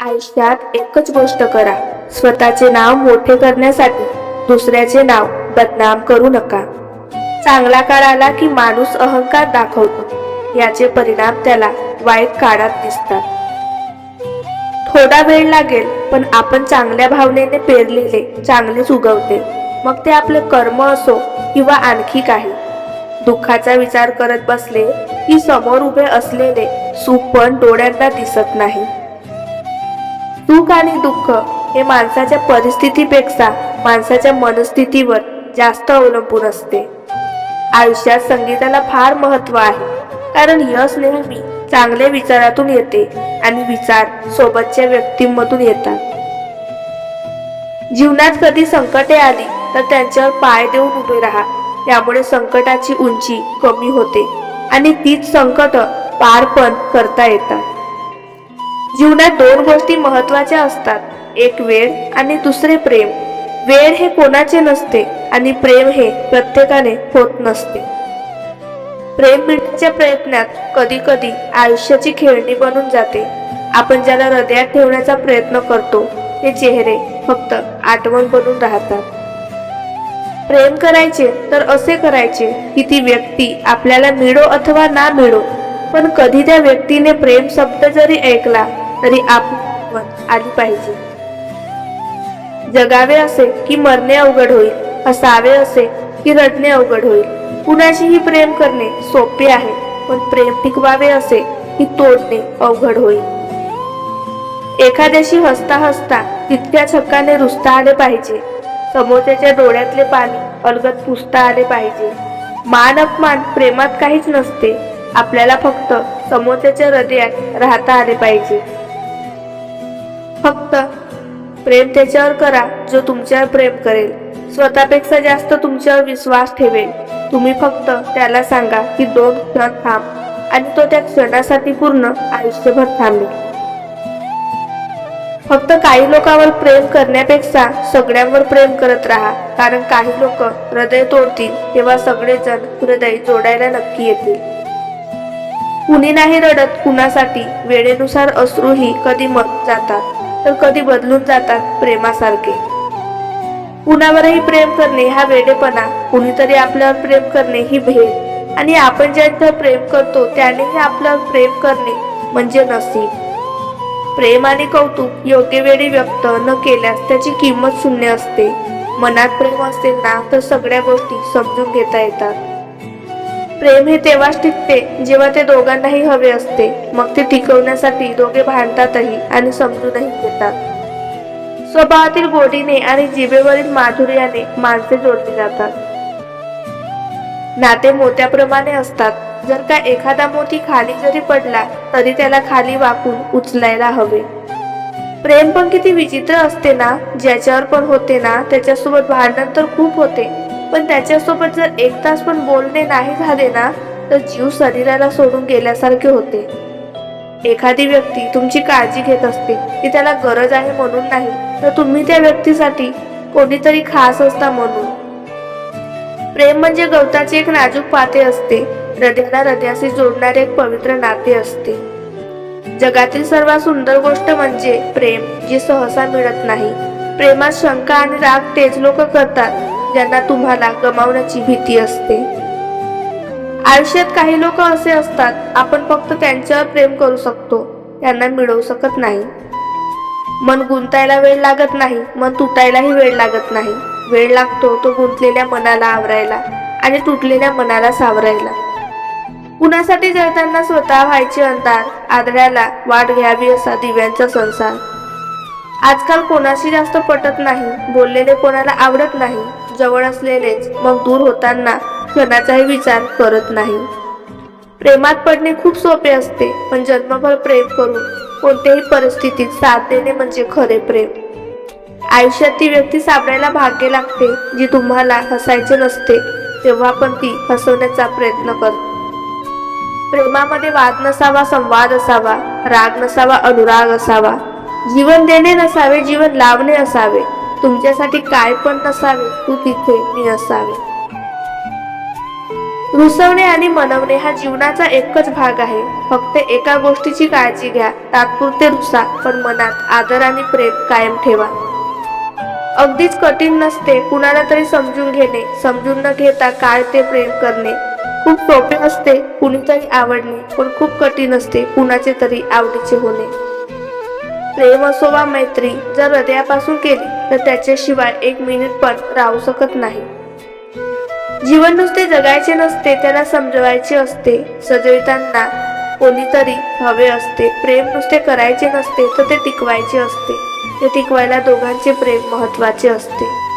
आयुष्यात एकच गोष्ट करा. स्वतःचे नाव मोठे करण्यासाठी दुसऱ्याचे नाव बदनाम करू नका. चांगला काळ आला की माणूस अहंकार दाखवतो याचे परिणाम त्याला वाईट काळात दिसतात. थोडा वेळ लागेल पण आपण चांगल्या भावनेने पेरलेले चांगलेच उगवते. मग ते आपले कर्म असो किंवा आणखी काही. दुःखाचा विचार करत बसले की समोर उभे असलेले सुख पण डोळ्यांना दिसत नाही. सुख आणि दुःख हे माणसाच्या परिस्थितीपेक्षा माणसाच्या मनस्थितीवर जास्त अवलंबून असते. आयुष्यात संगीताला फार महत्त्व आहे. कारण यश नेहमी चांगल्या विचारातून येते आणि विचार सोबतच्या व्यक्तींमधून येतात. जीवनात कधी संकटे आली तर त्यांच्यावर पाय देऊन उभे राहा. त्यामुळे संकटाची उंची कमी होते आणि तीच संकट पार पण करता येतात. जीवनात दोन गोष्टी महत्त्वाच्या असतात. एक वेळ आणि दुसरे प्रेम. वेळ हे कोणाचे नसते आणि प्रेम हे प्रत्येकाने होत नसते. प्रेम मिळण्याच्या प्रयत्नात कधी कधी आयुष्याची खेळणी बनून जाते. आपण ज्याला हृदयात ठेवण्याचा प्रयत्न करतो ते चेहरे फक्त आठवण बनून राहतात. प्रेम करायचे तर असे करायचे की ती व्यक्ती आपल्याला मिळो अथवा ना मिळो पण कधी त्या व्यक्तीने प्रेम शब्द जरी ऐकला तरी आपण आली पाहिजे. जगावे असे की मरणे अवघड होईल हसावे असे की रडणे अवघड होईल. कुणाशीही प्रेम करणे सोपे आहे पण प्रेम टिकवावे असे की तोडणे अवघड होईल. एखाद्याशी हसता हसता तितक्या छक्काने रुजता आले पाहिजे. समोरच्याच्या डोळ्यातले पाणी अलगत पुसता आले पाहिजे. मान अपमान प्रेमात काहीच नसते. आपल्याला फक्त समोरच्याच्या हृदयात राहता आले पाहिजे. फक्त प्रेम त्याच्यावर करा जो तुमच्यावर प्रेम करेल. स्वतःपेक्षा जास्त तुमच्यावर विश्वास ठेवेल. तुम्ही फक्त त्याला सांगा की दोन क्षण थांब आणि तो त्या क्षणासाठी पूर्ण आयुष्यभर थांबेल. फक्त काही लोकांवर प्रेम करण्यापेक्षा सगळ्यांवर प्रेम करत राहा कारण काही लोक हृदय तोडतील तेव्हा सगळेजण हृदय जोडायला नक्की येतील. कुणी नाही रडत कुणासाठी वेळेनुसार अश्रूही कधी मत जातात. तर कधी बदलून जातात प्रेमासारखे. कुणावरही प्रेम करणे हा वेडेपणा कुणीतरी आपल्यावर प्रेम करणे ही भेद. आणि आपण ज्यांच्यावर प्रेम करतो त्यानेही आपल्यावर प्रेम करणे म्हणजे नसीब. प्रेम आणि कौतुक योग्य वेळी व्यक्त न केल्यास त्याची किंमत शून्य असते. मनात प्रेम असेल ना तर सगळ्या गोष्टी समजून घेता येतात. प्रेम हे तेव्हाच टिकते जेव्हा ते दोघांनाही हवे असते. मग ते टिकवण्यासाठी दोघे भांडतातही आणि समजूनही घेतात. स्वभावातील गोडीने आणि जिभेवरील माधुर्याने माणसे जोडली जातात. नाते मोत्याप्रमाणे असतात. जर का एखादा मोती खाली जरी पडला तरी त्याला खाली वाकून उचलायला हवे. प्रेम पण किती विचित्र असते ना? ज्याच्यावर पण होते ना त्याच्यासोबत भांडण तर खूप होते. पण त्याच्यासोबत जर एक तास पण बोलणे नाही झाले ना तर जीव शरीराला सोडून गेल्यासारखे होते. एखादी व्यक्ती तुमची काळजी घेत असते ती त्याला गरज आहे म्हणून नाही तर तुम्ही त्या व्यक्तीसाठी कोणीतरी खास असता म्हणून. प्रेम म्हणजे गवताचे एक नाजूक पाते असते हृदयाला हृदयाशी जोडणारे एक पवित्र नाते असते. जगातील सर्वात सुंदर गोष्ट म्हणजे प्रेम जे सहसा मिळत नाही. प्रेमात शंका आणि राग तेच लोक करतात ज्यांना तुम्हाला गमावण्याची भीती असते. आयुष्यात काही लोक असे असतात आपण फक्त त्यांच्यावर प्रेम करू शकतो त्यांना मिळवू शकत नाही. मन गुंतायला वेळ लागत नाही मन तुटायलाही वेळ लागत नाही. वेळ लागतो तो गुंतलेल्या मनाला आवरायला आणि तुटलेल्या मनाला सावरायला. कुणासाठी जळताना स्वतः व्हायचे अंधार आदळ्याला वाट घ्यावी असा दिव्यांचा संसार. आजकाल कोणाशी जास्त पटत नाही बोललेले कोणाला आवडत नाही. जवळ असलेलेच मग दूर होताना क्षणाचाही विचार करत नाही. प्रेमात पडणे खूप सोपे असते पण जन्मभर प्रेम करून कोणत्याही परिस्थितीत साथ देणे म्हणजे खरे प्रेम. आयुष्यात ती व्यक्ती सापडायला भाग्य लागते जी तुम्हाला हसायचे नसते तेव्हा पण ती हसवण्याचा प्रयत्न करते. प्रेमामध्ये वाद नसावा संवाद असावा राग नसावा अनुराग असावा. जीवन देणे नसावे जीवन लावणे असावे. तुमच्यासाठी काय पण नसावे तू तिथे मी असावे रुसवणे आणि मनवणे हा जीवनाचा एकच भाग आहे. फक्त एका गोष्टीची काळजी घ्या तात्पुरते रुसा पण मनात आदर आणि प्रेम कायम ठेवा. अगदीच कठीण नसते कुणाला तरी समजून घेणे समजून न घेता काय ते प्रेम करणे. खूप सोपे असते कुणीतरी आवडणे पण खूप कठीण असते कुणाचे तरी आवडीचे होणे. प्रेम असो वा मैत्री जर हृदयापासून केली तर त्याच्याशिवाय एक मिनिट पण राहू शकत नाही. जीवन नुसते जगायचे नसते त्याला समजवायचे असते. सजवितांना कोणीतरी हवे असते. प्रेम नुसते करायचे नसते तर ते टिकवायचे असते. ते टिकवायला दोघांचे प्रेम महत्त्वाचे असते.